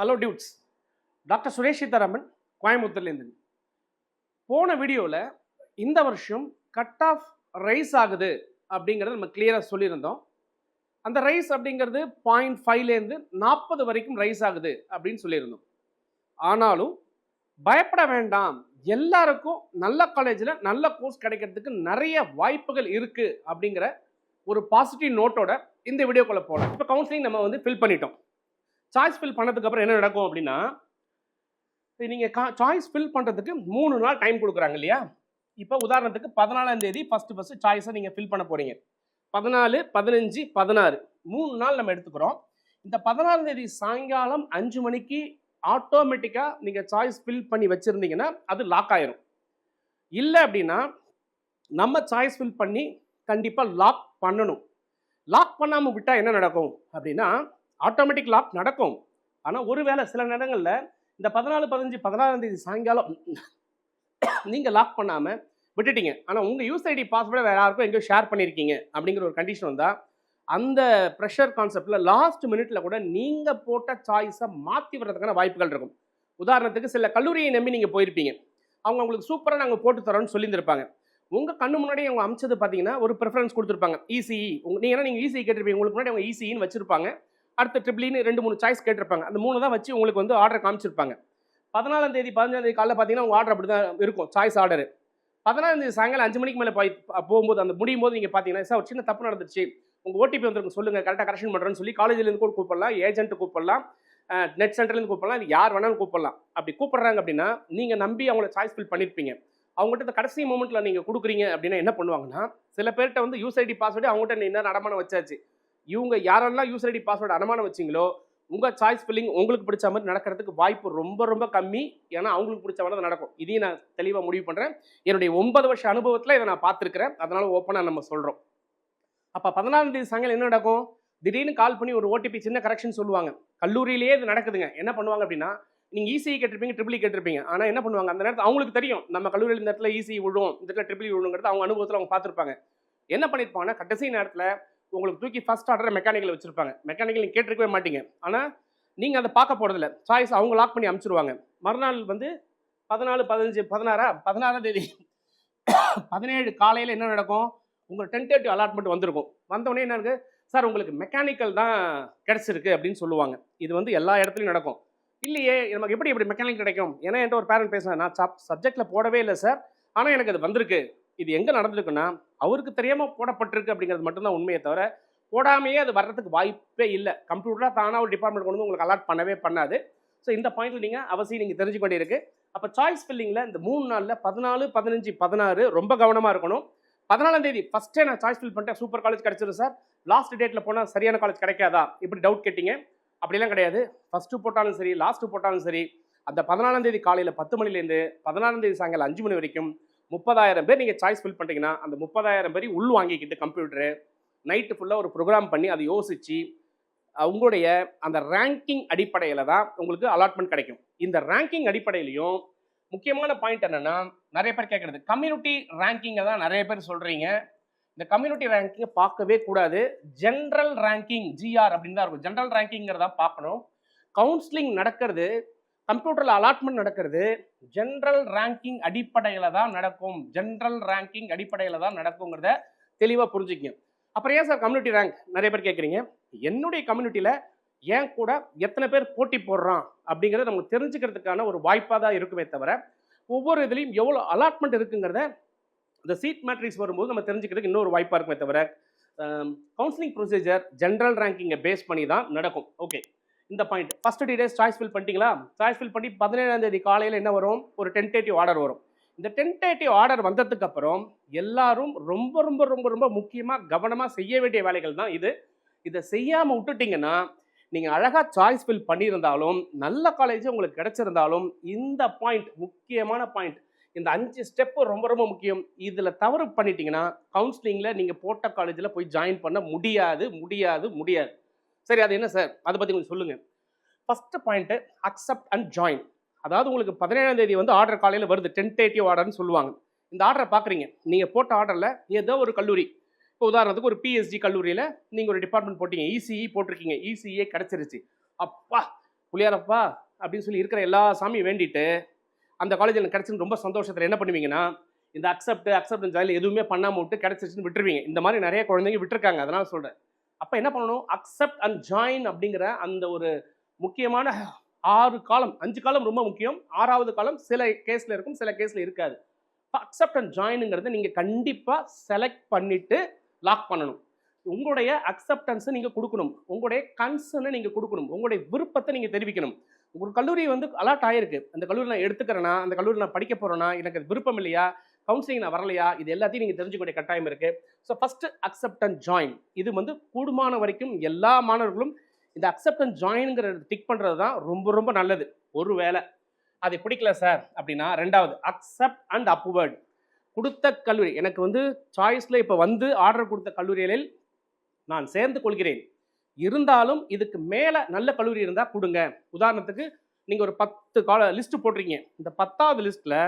Hello dudes doctor Suresh Seetharaman கோயம்புத்தூர்லேருந்து போன வீடியோவில் இந்த வருஷம் கட் ஆஃப் ரைஸ் ஆகுது அப்படிங்கிறத நம்ம கிளியராக சொல்லியிருந்தோம். அந்த ரைஸ் அப்படிங்கிறது பாயிண்ட் ஃபைவ்லேருந்து நாற்பது வரைக்கும் ரைஸ் ஆகுது அப்படின்னு சொல்லியிருந்தோம். ஆனாலும் பயப்பட வேண்டாம். எல்லாருக்கும் நல்ல காலேஜில் நல்ல கோர்ஸ் கிடைக்கிறதுக்கு நிறைய வாய்ப்புகள் இருக்குது அப்படிங்கிற ஒரு பாசிட்டிவ் நோட்டோட இந்த வீடியோக்குள்ளே போகலாம் இப்போ கவுன்சிலிங் நம்ம வந்து ஃபில் பண்ணிட்டோம். சாய்ஸ் ஃபில் பண்ணதுக்கு அப்புறம் என்ன நடக்கும் அப்படின்னா நீங்கள் கா சாய்ஸ் ஃபில் பண்ணுறதுக்கு மூணு நாள் டைம் கொடுக்குறாங்க இல்லையா? இப்போ உதாரணத்துக்கு பதினாலாம் தேதி ஃபஸ்ட்டு ஃபஸ்ட்டு சாய்ஸை நீங்கள் ஃபில் பண்ண போகிறீங்க பதினாலு பதினஞ்சு பதினாறு. மூணு நாள் நம்ம எடுத்துக்கிறோம். இந்த பதினாலாம் தேதி சாயங்காலம் அஞ்சு மணிக்கு ஆட்டோமேட்டிக்காக நீங்கள் சாய்ஸ் ஃபில் பண்ணி வச்சுருந்தீங்கன்னா அது லாக் ஆயிரும். இல்லை அப்படின்னா நம்ம சாய்ஸ் ஃபில் பண்ணி கண்டிப்பாக லாக் பண்ணணும். லாக் பண்ணாமல் விட்டால் என்ன நடக்கும் அப்படின்னா ஆட்டோமேட்டிக் லாக் நடக்கும். ஆனால் ஒருவேளை சில நேரங்களில் இந்த பதினாலு பதினஞ்சு பதினாறாம் தேதி சாயங்காலம் நீங்கள் லாக் பண்ணாமல் விட்டுட்டீங்க. ஆனால் உங்கள் யூஸ் ஐடி பாஸ்வேர்டை வேறு யாருக்கும் எங்கேயோ ஷேர் பண்ணியிருக்கீங்க அப்படிங்கிற ஒரு கண்டிஷன் வந்தால் அந்த ப்ரெஷர் கான்செப்டில் லாஸ்ட் மினிட்ல கூட நீங்கள் போட்ட சாய்ஸை மாற்றி வர்றதுக்கான வாய்ப்புகள் இருக்கும். உதாரணத்துக்கு சில கல்லூரியை நம்பி நீங்கள் போயிருப்பீங்க. அவங்க உங்களுக்கு சூப்பராக நாங்கள் போட்டு தரோம்னு சொல்லியிருந்திருப்பாங்க. உங்கள் கண்ணு முன்னாடி அவங்க அமைச்சது பார்த்தீங்கன்னா ஒரு ப்ரிஃபரன்ஸ் கொடுத்துருப்பாங்க. இசிஇ உங்க நீங்கள் நீங்கள் இசிஇ கேட்டிருப்பீங்க. உங்களுக்கு முன்னாடி அவங்க இசிஇன்னு வச்சிருப்பாங்க. அடுத்த ட்ரிபிளின்னு ரெண்டு மூணு சாய்ஸ் கேட்டிருப்பாங்க. அந்த மூணு தான் வச்சு உங்களுக்கு வந்து ஆர்டர் காமிச்சிருப்பாங்க. பதினாலாம் தேதி பதினஞ்சாம் தேதி காலையில் பார்த்தீங்கன்னா உங்கள் ஆர்டர் அப்படி தான் இருக்கும் சாய்ஸ் ஆர்டர் பதினாலாம் தேதி சாயங்காலம் அஞ்சு மணிக்கு மேலே போய் போகும்போது அந்த முடியும் போது நீங்கள் பார்த்தீங்கன்னா சார் ஒரு சின்ன தப்பு நடந்துச்சு உங்கள் ஓடிபி வந்துருக்கு சொல்லுங்கள் கரெக்டாக கரெக்ஷன் பண்ணுறேன்னு சொல்லி காலேஜ்லேருந்து கூட கூப்பிடலாம் ஏஜென்ட் கூப்பிடலாம் நெட் சென்டர்லேருந்து கூப்பிடலாம் இது யார் வேணாலும் கூப்பிடலாம். அப்படி கூப்பிட்றாங்க அப்படின்னா நீங்கள் நம்பி அவங்கள சாய்ஸ் ஃபில் பண்ணியிருப்பீங்க அவங்ககிட்ட இந்த கடைசி மூமெண்ட்டில் நீங்கள் கொடுக்குறீங்க அப்படின்னா என்ன பண்ணுவாங்கன்னா சில பேர்கிட்ட வந்து யூஸ் ஐடி பாஸ்வேர்டு அவங்ககிட்ட என்ன நடமான வச்சாச்சு. இவங்க யாரெல்லாம் யூஸ் ஐடி பாஸ்வேர்டு அனுமானம் வச்சிங்களோ உங்கள் சாய்ஸ் ஃபில்லிங் உங்களுக்கு பிடிச்ச மாதிரி நடக்கிறதுக்கு வாய்ப்பு ரொம்ப ரொம்ப கம்மி. ஏன்னா அவங்களுக்கு பிடிச்ச மாதிரி தான் நடக்கும். இதையும் நான் தெளிவாக முடிவு பண்ணுறேன் என்னுடைய ஒன்பது வருஷ அனுபவத்தில் இதை நான் பார்த்துருக்கிறேன். அதனால் ஓப்பனாக நம்ம சொல்கிறோம் அப்போ பதினாலாம் தேதி சாயங்காலம் என்ன நடக்கும்? திடீர்னு கால் பண்ணி ஒரு ஓடிபி சின்ன கரெக்ஷன் சொல்லுவாங்க. கல்லூரியிலேயே இது நடக்குதுங்க. என்ன பண்ணுவாங்க அப்படின்னா நீங்கள் ஈஸியை கேட்டிருப்பீங்க ட்ரிபிளி e கேட்டிருப்பீங்க. ஆனால் என்ன பண்ணுவாங்க? அந்த நேரத்தில் அவங்களுக்கு தெரியும். நம்ம கல்லூரியில் இந்த இடத்துல ஈஸி விழுவோம் இந்த இடத்துல ட்ரிபிளி விழுங்கிறது அவங்க அனுபவத்தில் அவங்க பார்த்துருப்பாங்க. என்ன பண்ணியிருப்பாங்கன்னா கடைசி நேரத்தில் உங்களுக்கு தூக்கி ஃபஸ்ட் ஆர்டரை மெக்கானிக்கல் வச்சுருப்பாங்க. மெக்கானிக்கல் நீங்கள் கேட்டிருக்கவே மாட்டீங்க. ஆனால் நீங்கள் அதை பார்க்க போகிறதில்ல சாய்ஸ் அவங்க லாக் பண்ணி அனுப்பிச்சிருவாங்க. மறுநாள் வந்து பதினாலு பதினஞ்சு பதினாறா? பதினாறாம் தேதி. பதினேழு காலையில் என்ன நடக்கும்? உங்கள் டென்டேட்டிவ் அலாட்மெண்ட் வந்திருக்கும். வந்தவொடனே என்ன இருக்கு? சார் உங்களுக்கு மெக்கானிக்கல் தான் கிடச்சிருக்கு அப்படின்னு சொல்லுவாங்க. இது வந்து எல்லா இடத்துலையும் நடக்கும். இல்லையே நமக்கு எப்படி எப்படி மெக்கானிக் கிடைக்கும்? ஏன்னா என்கிட்ட ஒரு பேரண்ட் பேசுகிறேன் நான் சப் சப்ஜெக்டில் போடவே இல்லை சார் ஆனால் எனக்கு அது வந்திருக்கு. இது எங்கே நடந்திருக்குன்னா அவருக்கு தெரியாமல் போடப்பட்டிருக்கு அப்படிங்கிறது மட்டும்தான் உண்மையை தவிர போடாமையே அது வர்றதுக்கு வாய்ப்பே இல்லை. கம்ப்யூட்டராக தானாக ஒரு டிபார்ட்மெண்ட் கொண்டு வந்து உங்களுக்கு அலாட் பண்ணவே பண்ணாது. ஸோ இந்த பாயிண்ட்டில் நீங்கள் அவசியம் நீங்கள் தெரிஞ்சுக்க வேண்டியிருக்கு. அப்போ சாய்ஸ் ஃபில்லிங்கில் இந்த மூணு நாளில் பதினாலு பதினஞ்சு பதினாறு ரொம்ப கவனமாக இருக்கணும். பதினாலாம் தேதி ஃபஸ்ட்டே நான் சாய்ஸ் ஃபில் பண்ணிட்டேன். சூப்பர் காலேஜ் கிடச்சிடும் சார் லாஸ்ட் டேட்டில் போனால் சரியான காலேஜ் கிடைக்காதா? இப்படி டவுட் கேட்டிங்க. அப்படிலாம் கிடையாது. ஃபஸ்ட்டு போட்டாலும் சரி லாஸ்ட்டு போட்டாலும் சரி அந்த பதினாலாம் தேதி காலையில் பத்து மணிலேருந்து பதினாலாம் தேதி சாயங்காலம் அஞ்சு மணி வரைக்கும் முப்பதாயிரம் பேர் நீங்கள் சாய்ஸ் ஃபில் பண்ணிட்டீங்கன்னா அந்த முப்பதாயிரம் பேர் உள் வாங்கிக்கிட்டு கம்ப்யூட்டரு நைட்டு ஃபுல்லாக ஒரு ப்ரோக்ராம் பண்ணி அதை யோசித்து உங்களுடைய அந்த ரேங்கிங் அடிப்படையில் தான் உங்களுக்கு அலாட்மெண்ட் கிடைக்கும். இந்த ரேங்கிங் அடிப்படையிலையும் முக்கியமான பாயிண்ட் என்னென்னா நிறைய பேர் கேட்குறது கம்யூனிட்டி ரேங்கிங்கை தான் நிறைய பேர் சொல்கிறீங்க இந்த கம்யூனிட்டி ரேங்கிங்கை பார்க்கவே கூடாது. ஜென்ரல் ரேங்கிங் ஜிஆர் அப்படின்னு தான் இருக்கும். ஜென்ரல் ரேங்கிங்கிறதா பார்க்கணும். கவுன்சிலிங் நடக்கிறது கம்ப்யூட்டரில் அலாட்மெண்ட் நடக்கிறது. ஜென்ரல் ரேங்கிங் அடிப்படையில் தான் நடக்கும். ஜென்ரல் ரேங்கிங் அடிப்படையில் தான் நடக்குங்கிறத தெளிவாக புரிஞ்சுக்கங்க. அப்புறம் ஏன் சார் கம்யூனிட்டி ரேங்க் நிறைய பேர் கேட்குறீங்க என்னுடைய கம்யூனிட்டியில் ஏன் கூட எத்தனை பேர் போட்டி போடுறான் அப்படிங்கிறத நமக்கு தெரிஞ்சுக்கிறதுக்கான ஒரு வாய்ப்பாக தான் இருக்குமே தவிர ஒவ்வொரு இதுலேயும் எவ்வளோ அலாட்மெண்ட் இருக்குங்கிறத இந்த சீட் மேட்ரிக்ஸ் வரும்போது நம்ம தெரிஞ்சுக்கிறதுக்கு இன்னொரு வாய்ப்பாக இருக்குமே தவிர கவுன்சிலிங் ப்ரொசீஜர் ஜென்ரல் ரேங்கிங்கை பேஸ் பண்ணி தான் நடக்கும். ஓகே இந்த point first details choice fill பண்ணிட்டீங்களா? சாய்ஸ் ஃபில் பண்ணி பதினேழாம் தேதி காலையில் என்ன வரும்? ஒரு டென்டேட்டிவ் ஆர்டர் வரும். இந்த டென்டேட்டிவ் ஆர்டர் வந்ததுக்கு அப்புறம் எல்லாரும் ரொம்ப ரொம்ப ரொம்ப ரொம்ப முக்கியமாக கவனமாக செய்ய வேண்டிய வேலைகள் தான் இது. இதை செய்யாமல் விட்டுட்டீங்கன்னா நீங்கள் அழகாக சாய்ஸ் ஃபில் பண்ணியிருந்தாலும் நல்ல காலேஜ் உங்களுக்கு கிடச்சிருந்தாலும் இந்த பாயிண்ட் முக்கியமான பாயிண்ட் இந்த அஞ்சு ஸ்டெப்பு ரொம்ப ரொம்ப முக்கியம். இதில் தவறு பண்ணிட்டீங்கன்னா கவுன்சிலிங்கில் நீங்கள் போட்ட காலேஜில் போய் ஜாயின் பண்ண முடியாது முடியாது முடியாது. சரி அது என்ன சார்? அதை பற்றி கொஞ்சம் சொல்லுங்கள் first point accept and join அதாவது உங்களுக்கு பதினேழாம் தேதி வந்து ஆர்டர் காலையில் வருது. டென்டேட்டிவ் ஆர்டர்னு சொல்லுவாங்க. இந்த ஆர்டரை பார்க்குறீங்க நீங்கள் போட்ட ஆர்டரில் ஏதோ ஒரு கல்லூரி. இப்போ உதாரணத்துக்கு ஒரு பிஎஸ்டி கல்லூரியில் நீங்கள் ஒரு டிபார்ட்மெண்ட் போட்டீங்க. இசிஇ போட்டிருக்கீங்க. இசிஏ கிடச்சிருச்சு. அப்பா புளியாரப்பா அப்படின்னு சொல்லி இருக்கிற எல்லா சாமியும் வேண்டிட்டு அந்த காலேஜில் எனக்கு கிடச்சுன்னு ரொம்ப சந்தோஷத்தில் என்ன பண்ணுவீங்கன்னா இந்த அக்செப்ட் அக்செப்ட் ஜாயில் எதுவுமே பண்ணாமல் விட்டு கிடச்சிருச்சுன்னு விட்டுருவீங்க. இந்த மாதிரி நிறைய குழந்தைங்க விட்டுருக்காங்க. அதனால் சொல்கிறேன் அப்போ என்ன பண்ணணும்? அக்செப்ட் அண்ட் ஜாயின் அப்படிங்கிற அந்த ஒரு முக்கியமான ஆறு காலம் அஞ்சு காலம் ரொம்ப முக்கியம். ஆறாவது காலம் சில கேஸில் இருக்கும் சில கேஸில் இருக்காது. அக்செப்ட் அண்ட் ஜாயினுங்கிறத நீங்கள் கண்டிப்பாக செலக்ட் பண்ணிவிட்டு லாக் பண்ணணும். உங்களுடைய அக்செப்டன்ஸை நீங்கள் கொடுக்கணும். உங்களுடைய கன்சர்னை நீங்கள் கொடுக்கணும். உங்களுடைய விருப்பத்தை நீங்கள் தெரிவிக்கணும். ஒரு கல்லூரி வந்து அலாட் ஆயிருக்கு. அந்த கல்லூரி நான் எடுத்துக்கிறேன்னா அந்த கல்லூரி நான் படிக்க போகிறேன்னா எனக்கு விருப்பம் இல்லையா? கவுன்சிலிங் நான் வரலையா? இது எல்லாத்தையும் நீங்கள் தெரிஞ்சுக்கூடிய கட்டாயம் இருக்குது so first accept and join இது வந்து கூடுமான வரைக்கும் எல்லா மாணவர்களும் இந்த அக்செப்ட் அண்ட் ஜாயின்ங்கிற டிக் பண்ணுறது தான் ரொம்ப ரொம்ப நல்லது. ஒரு வேளை. அது பிடிக்கல சார் அப்படின்னா ரெண்டாவது அக்செப்ட் அண்ட் அப்வேர்டு கொடுத்த கல்லூரி எனக்கு வந்து சாய்ஸில் இப்போ வந்து ஆர்டர் கொடுத்த கல்லூரிகளில் நான் சேர்ந்து கொள்கிறேன். இருந்தாலும் இதுக்கு மேலே நல்ல கல்லூரி இருந்தால் கொடுங்க. உதாரணத்துக்கு நீங்கள் ஒரு பத்து கால லிஸ்ட்டு போட்டிருக்கீங்க. இந்த பத்தாவது லிஸ்ட்டில்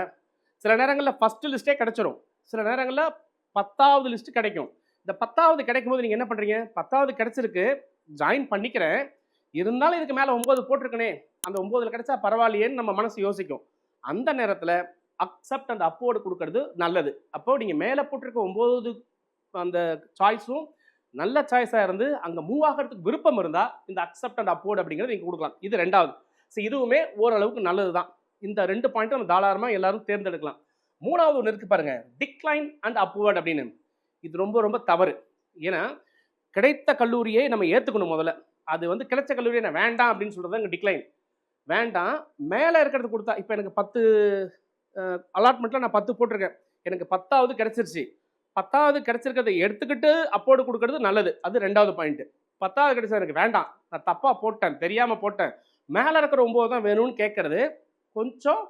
சில நேரங்களில் ஃபஸ்ட்டு லிஸ்ட்டே கிடச்சிரும். சில நேரங்களில் பத்தாவது லிஸ்ட்டு கிடைக்கும். இந்த பத்தாவது கிடைக்கும் போது நீங்கள் என்ன பண்ணுறீங்க பத்தாவது கிடைச்சிருக்கு. ஜாயின் பண்ணிக்கிறேன். இருந்தாலும் இதுக்கு மேலே ஒம்பது போட்டிருக்கனே. அந்த ஒம்போதில் கிடைச்சா பரவாயில்லையேன்னு நம்ம மனசு யோசிக்கும். அந்த நேரத்தில் அக்செப்ட் அண்ட் அப்போர்டு கொடுக்கறது நல்லது. அப்போ நீங்கள் மேலே போட்டிருக்க ஒம்பது அந்த சாய்ஸும் நல்ல சாய்ஸாக இருந்து அங்கே மூவ் ஆகிறதுக்கு விருப்பம் இருந்தால் இந்த அக்செப்ட் அண்ட் அப்போர்டு அப்படிங்கிறது நீங்கள் கொடுக்கலாம். இது ரெண்டாவது. ஸோ இதுவுமே ஓரளவுக்கு நல்லது தான் இந்த ரெண்டு பாயிண்ட்டும் நம்ம தாராளமாக எல்லாரும் தேர்ந்தெடுக்கலாம். மூணாவது ஒன்று இருக்குது பாருங்கள் டிக்ளைன் அண்ட் அப்வர்ட் அப்படின்னு. இது ரொம்ப ரொம்ப தவறு. ஏன்னா கிடைத்த கல்லூரியை நம்ம ஏற்றுக்கணும் முதல்ல. அது வந்து கிடைச்ச கல்லூரியை நான் வேண்டாம் அப்படின்னு சொல்கிறது இங்கே டிக்ளைன் வேண்டாம் மேலே இருக்கிறது கொடுத்தா இப்போ எனக்கு பத்து அலாட்மெண்ட்டில் நான் பத்து போட்டிருக்கேன். எனக்கு பத்தாவது கிடச்சிருச்சு. பத்தாவது கிடச்சிருக்கிறத எடுத்துக்கிட்டு அப்போர்டு கொடுக்கறது நல்லது. அது ரெண்டாவது பாயிண்ட்டு பத்தாவது கிடைச்சது எனக்கு வேண்டாம். நான் தப்பாக போட்டேன் தெரியாமல் போட்டேன். மேலே இருக்கிற ஒம்பது தான் வேணும்னு கேட்குறது கொஞ்சம்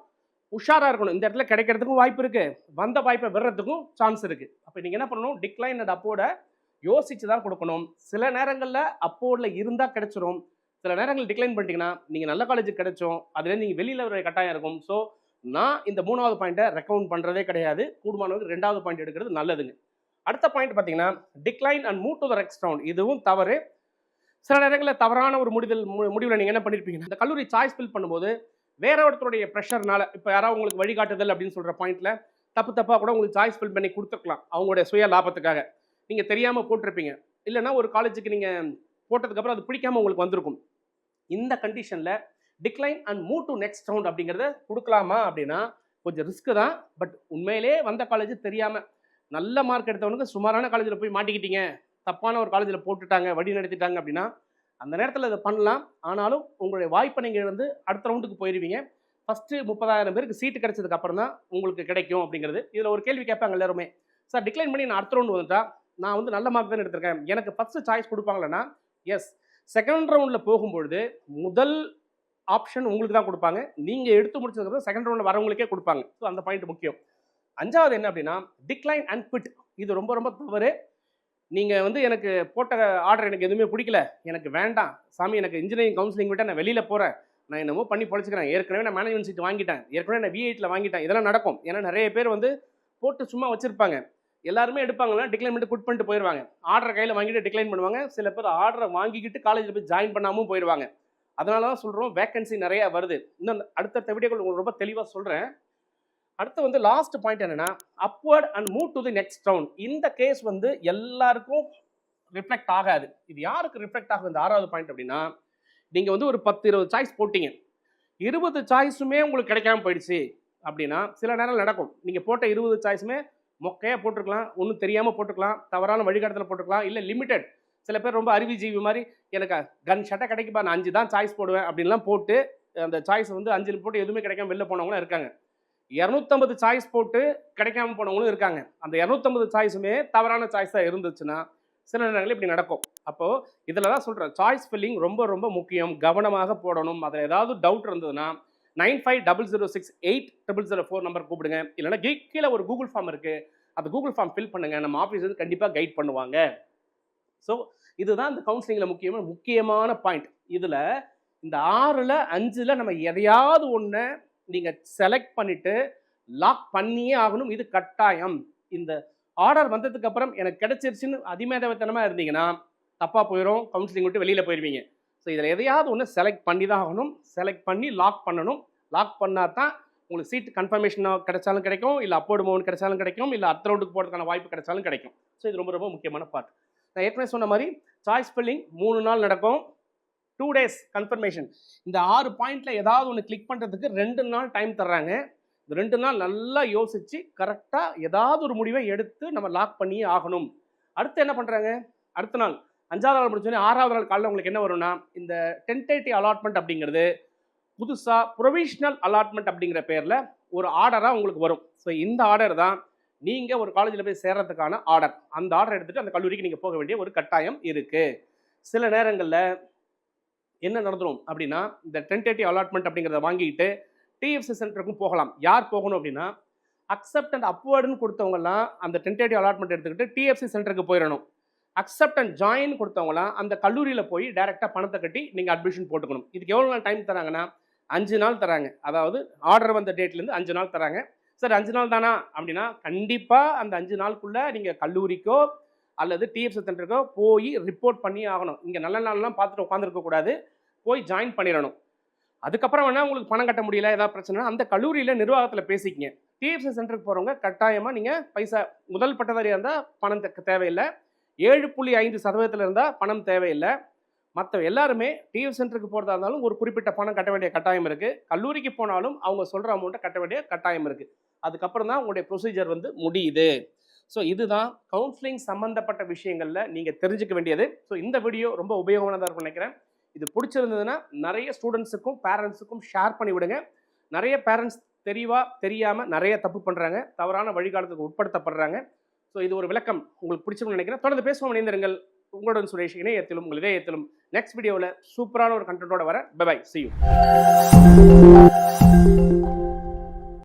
உஷாராக இருக்கணும். இந்த இடத்துல கிடைக்கிறதுக்கும் வாய்ப்பு இருக்குது வந்த வாய்ப்பை விடுறதுக்கும் சான்ஸ் இருக்குது அப்போ நீங்கள் என்ன பண்ணணும்? டிக்ளைன் அண்ட் அப்போட யோசித்து தான் கொடுக்கணும். சில நேரங்களில் அப்போடில் இருந்தால் கிடைச்சிரும். சில நேரங்களில் டிக்ளைன் பண்ணிட்டீங்கன்னா நீங்கள் நல்ல காலேஜ் கிடைச்சோம். அதுலேருந்து நீங்கள் வெளியில் வர கட்டாயம் இருக்கும். ஸோ நான் இந்த மூணாவது பாயிண்ட்டை ரெக்கமெண்ட் பண்ணுறதே கிடையாது. கூடுமானவருக்கு ரெண்டாவது பாயிண்ட் எடுக்கிறது நல்லதுங்க. அடுத்த பாயிண்ட் பார்த்தீங்கன்னா decline and move to the next round இதுவும் தவறு. சில நேரங்களில் தவறான ஒரு முடிதல் முடிவில் நீங்கள் என்ன பண்ணியிருப்பீங்க இந்த கல்லூரி சாய்ஸ் ஃபில் பண்ணும்போது வேற ஒருத்தருடைய ப்ரெஷர்னால இப்போ யாராவது உங்களுக்கு வழிகாட்டுதல் அப்படின்னு சொல்கிற பாயிண்ட்ல தப்பு தப்பாக கூட உங்களுக்கு சாய்ஸ் ஃபில் பண்ணி கொடுத்துருக்கலாம். அவங்களுடைய சுய லாபத்துக்காக. நீங்கள் தெரியாமல் போட்டிருப்பீங்க. இல்லைன்னா ஒரு காலேஜுக்கு நீங்கள் போட்டதுக்கப்புறம் அது பிடிக்காம உங்களுக்கு வந்திருக்கும். இந்த கண்டிஷனில் decline and move to next round அப்படிங்கிறத கொடுக்கலாமா அப்படின்னா கொஞ்சம் ரிஸ்க்கு தான். பட் உண்மையிலே வந்த காலேஜ் தெரியாமல் நல்ல மார்க் எடுத்தவனுக்கு சுமாரான காலேஜில் போய் மாட்டிக்கிட்டீங்க. தப்பான ஒரு காலேஜில் போட்டுட்டாங்க வழி நடத்திட்டாங்க அப்படின்னா அந்த நேரத்தில் இதை பண்ணலாம். ஆனாலும் உங்களுடைய வாய்ப்பை நீங்கள் வந்து அடுத்த ரவுண்டுக்கு போயிடுவீங்க ஃபஸ்ட்டு முப்பதாயிரம் பேருக்கு சீட்டு கிடைச்சதுக்கு அப்புறம் தான் உங்களுக்கு கிடைக்கும் அப்படிங்கிறது. இதில் ஒரு கேள்வி கேட்பாங்க எல்லாருமே. சார் டிக்ளைன் பண்ணி நான் அடுத்த ரவுண்டு வந்துட்டா? நான் வந்து நல்ல மார்க் தான் எடுத்திருக்கேன். எனக்கு ஃபஸ்ட்டு சாய்ஸ் கொடுப்பாங்களேன்னா? எஸ் செகண்ட் ரவுண்டில் போகும்பொழுது முதல் ஆப்ஷன் உங்களுக்கு தான் கொடுப்பாங்க. நீங்கள் எடுத்து முடிச்சதுக்கப்புறம் செகண்ட் ரவுண்டில் வரவங்களுக்கே கொடுப்பாங்க. ஸோ அந்த பாயிண்ட் முக்கியம். அஞ்சாவது என்ன அப்படின்னா டிக்ளைன் அண்ட் குவிட் இது ரொம்ப ரொம்ப தவறு. நீங்கள் வந்து எனக்கு போட்ட ஆர்டர் எனக்கு எதுவுமே பிடிக்கல. எனக்கு வேண்டாம். சாமி எனக்கு இன்ஜினியரிங் கவுன்சிலிங் விட்டால் நான் வெளியில் போகிறேன் நான் என்னமோ பண்ணி பொழைச்சிக்கிறேன். ஏற்கனவே நான் மேனேஜ்மெண்ட் சீட் வாங்கிட்டேன். ஏற்கனவே நான் விஐட்டில் வாங்கிட்டேன். இதெல்லாம் நடக்கும். ஏன்னா நிறைய பேர் வந்து போட்டு சும்மா வச்சுருப்பாங்க. எல்லாருமே எடுப்பாங்கன்னா டிக்ளைன் பண்ணிட்டு குட் பண்ணிட்டு போயிடுவாங்க ஆர்டர் கையில் வாங்கிட்டு டிக்ளைன் பண்ணுவாங்க. சில பேர் ஆர்டரை வாங்கிக்கிட்டு காலேஜில் போய் ஜாயின் பண்ணாமல் போயிடுவாங்க அதனால தான் சொல்கிறோம் வேக்கன்சி நிறையா வருது. இன்னும் அடுத்தடுத்த வீடியோக்கள் உங்களுக்கு ரொம்ப தெளிவாக சொல்கிறேன் அடுத்து வந்து லாஸ்ட் பாயிண்ட் என்னென்னா upward and move to the next round இந்த கேஸ் வந்து எல்லாருக்கும் ரிஃப்ளெக்ட் ஆகாது. இது யாருக்கு ரிஃப்ளெக்ட் ஆகும் இந்த ஆறாவது பாயிண்ட் அப்படின்னா நீங்கள் வந்து ஒரு பத்து இருபது சாய்ஸ் போட்டீங்க. இருபது சாய்ஸுமே உங்களுக்கு கிடைக்காம போயிடுச்சு அப்படின்னா சில நேரம் நடக்கும். நீங்கள் போட்ட இருபது சாய்ஸுமே மொக்கையாக போட்டிருக்கலாம் ஒன்றும் தெரியாமல் போட்டுக்கலாம் தவறான வழிகாட்டத்தில் போட்டுக்கலாம் இல்லை லிமிட்டட் சில பேர் ரொம்ப அறிவிஜீவி மாதிரி எனக்கு கன் ஷட்டை கிடைக்குப்பா நான் அஞ்சு தான் சாய்ஸ் போடுவேன் அப்படின்லாம் போட்டு அந்த சாய்ஸ் வந்து அஞ்சில் போட்டு எதுவுமே கிடைக்காம வெளில போனவங்களும் இருக்காங்க. இரநூத்தம்பது சாய்ஸ் போட்டு கிடைக்காம போனவங்களும் இருக்காங்க. அந்த இரநூத்தம்பது சாய்ஸுமே தவறான சாய்ஸாக இருந்துச்சுன்னா சில நேரங்களில் இப்படி நடக்கும். அப்போது இதில் தான் சொல்கிறேன் சாய்ஸ் ஃபில்லிங் ரொம்ப ரொம்ப முக்கியம். கவனமாக போடணும். அதில் ஏதாவது டவுட் இருந்ததுன்னா nine five double zero six eight triple zero four number கூப்பிடுங்க. இல்லைன்னா கீ- கீழே ஒரு கூகுள் ஃபார்ம் இருக்குது அந்த கூகுள் ஃபார்ம் ஃபில் பண்ணுங்கள் நம்ம ஆஃபீஸ் வந்து கண்டிப்பாக கைட் பண்ணுவாங்க. ஸோ இதுதான் இந்த கவுன்சிலிங்கில் முக்கியமான முக்கியமான பாயிண்ட் இதில் இந்த ஆறில் அஞ்சில் நம்ம எதையாவது ஒன்று நீங்கள் செலக்ட் பண்ணிவிட்டு லாக் பண்ணியே ஆகணும். இது கட்டாயம். இந்த ஆர்டர் வந்ததுக்கு அப்புறம் எனக்கு கிடைச்சிருச்சுன்னு அதிமேதவத்தனமாக இருந்தீங்கன்னா தப்பாக போயிடும் கவுன்சிலிங் விட்டு வெளியில் போயிடுவீங்க ஸோ இதில் எதையாவது ஒன்று செலக்ட் பண்ணி தான் ஆகணும். செலக்ட் பண்ணி லாக் பண்ணணும். லாக் பண்ணால் தான் உங்களுக்கு சீட் கன்ஃபர்மேஷன் கிடைச்சாலும் கிடைக்கும். இல்லை அப்போர்டு மூவ் கிடைச்சாலும் கிடைக்கும். இல்லை அடுத்த ரவுண்டுக்கு போகிறதுக்கான வாய்ப்பு கிடைச்சாலும் கிடைக்கும். ஸோ இது ரொம்ப ரொம்ப முக்கியமான பார்ட் நான் ஏற்கனவே சொன்ன மாதிரி சாய்ஸ் ஃபில்லிங் மூணு நாள் நடக்கும். டூ டேஸ் கன்ஃபர்மேஷன் இந்த ஆறு பாயிண்ட்ல ஏதாவது ஒன்று கிளிக் பண்ணுறதுக்கு ரெண்டு நாள் டைம் தர்றாங்க. இந்த ரெண்டு நாள் நல்லா யோசித்து கரெக்டாக ஏதாவது ஒரு முடிவை எடுத்து நம்ம லாக் பண்ணியே ஆகணும். அடுத்து என்ன பண்ணுறாங்க அடுத்த நாள் அஞ்சாவது நாள் முடிச்சோடனே ஆறாவது நாள் காலையில் உங்களுக்கு என்ன வரும்னா இந்த டென்டேட்டிவ் அலாட்மெண்ட் அப்படிங்கிறது புதுசாக ப்ரொவிஷ்னல் அலாட்மெண்ட் அப்படிங்கிற பேரில் ஒரு ஆர்டராக உங்களுக்கு வரும். ஸோ இந்த ஆர்டர் தான் நீங்கள் ஒரு காலேஜில் போய் சேர்றதுக்கான ஆர்டர் அந்த ஆர்டர் எடுத்துகிட்டு அந்த கல்லூரிக்கு நீங்கள் போக வேண்டிய ஒரு கட்டாயம் இருக்குது சில நேரங்களில் என்ன நடந்துடும் அப்படின்னா இந்த டென்டேட்டிவ் அலாட்மெண்ட் அப்படிங்கிறத வாங்கிட்டு டிஎஃப்சி சென்டருக்கும் போகலாம். யார் போகணும் அப்படின்னா அக்செப்ட் அண்ட் அப்வர்டுன்னு கொடுத்தவங்கலாம் அந்த டென்டேட்டிவ் அலாட்மெண்ட் எடுத்துக்கிட்டு டிஎஃப்சி சென்டருக்கு போயிடணும். அக்செப்ட் அண்ட் ஜாயின் கொடுத்தவங்களாம் அந்த கல்லூரியில் போய் டேரெக்டாக பணத்தை கட்டி நீங்கள் அட்மிஷன் போட்டுக்கணும். இதுக்கு எவ்வளோ நாள் டைம் தராங்கன்னா அஞ்சு நாள் தராங்க. அதாவது ஆர்டர் வந்த டேட்லேருந்து அஞ்சு நாள் தராங்க. சார் அஞ்சு நாள் தானா? அப்படின்னா கண்டிப்பாக அந்த அஞ்சு நாளுக்குள்ளே நீங்கள் கல்லூரிக்கோ அல்லது டிஎஃப்சி சென்டருக்கோ போய் ரிப்போர்ட் பண்ணி ஆகணும். இங்கே நல்ல நாள்லாம் பார்த்துட்டு உட்காந்துருக்க கூடாது. போய் ஜாயின் பண்ணிடணும். அதுக்கப்புறம் வேணால் உங்களுக்கு பணம் கட்ட முடியல ஏதாவது பிரச்சனை அந்த கல்லூரியில் நிர்வாகத்தில் பேசிக்கிங்க. டிஎஃப்சி சென்டருக்கு போகிறவங்க கட்டாயமாக நீங்கள் பைசா முதல் பட்டதாரியாக இருந்தால் பணம் தேவையில்லை. ஏழு புள்ளி ஐந்து சதவீதத்தில் இருந்தால் பணம் தேவையில்லை. மற்ற எல்லாருமே டிஎஃப் சென்டருக்கு போகிறதா இருந்தாலும் ஒரு குறிப்பிட்ட பணம் கட்ட வேண்டிய கட்டாயம் இருக்குது கல்லூரிக்கு போனாலும் அவங்க சொல்கிற அமௌண்ட்டை கட்ட வேண்டிய கட்டாயம் இருக்குது அதுக்கப்புறம் தான் உங்களுடைய ப்ரொசீஜர் வந்து முடியுது. ஸோ இதுதான் கவுன்சிலிங் சம்மந்தப்பட்ட விஷயங்களில் நீங்கள் தெரிஞ்சுக்க வேண்டியது. ஸோ இந்த வீடியோ ரொம்ப உபயோகமானதாக இருக்கும்னு நினைக்கிறேன். இது பிடிச்சிருந்ததுன்னா நிறைய ஸ்டூடெண்ட்ஸுக்கும் பேரண்ட்ஸுக்கும் ஷேர் பண்ணி விடுங்க. நிறைய பேரண்ட்ஸ் தெரியவா தெரியாமல் நிறைய தப்பு பண்ணுறாங்க தவறான வழிகாலத்துக்கு உட்படுத்தப்படுறாங்க. ஸோ இது ஒரு விளக்கம் உங்களுக்கு பிடிச்சிருக்கும்னு நினைக்கிறேன். தொடர்ந்து பேசுவோம் இணைந்திருங்கள். உங்களுடன் சுரேஷ் இணையத்திலும் உங்கள் இதயத்திலும். நெக்ஸ்ட் வீடியோவில் சூப்பரான ஒரு கண்டென்ட்டோட வர பை see you.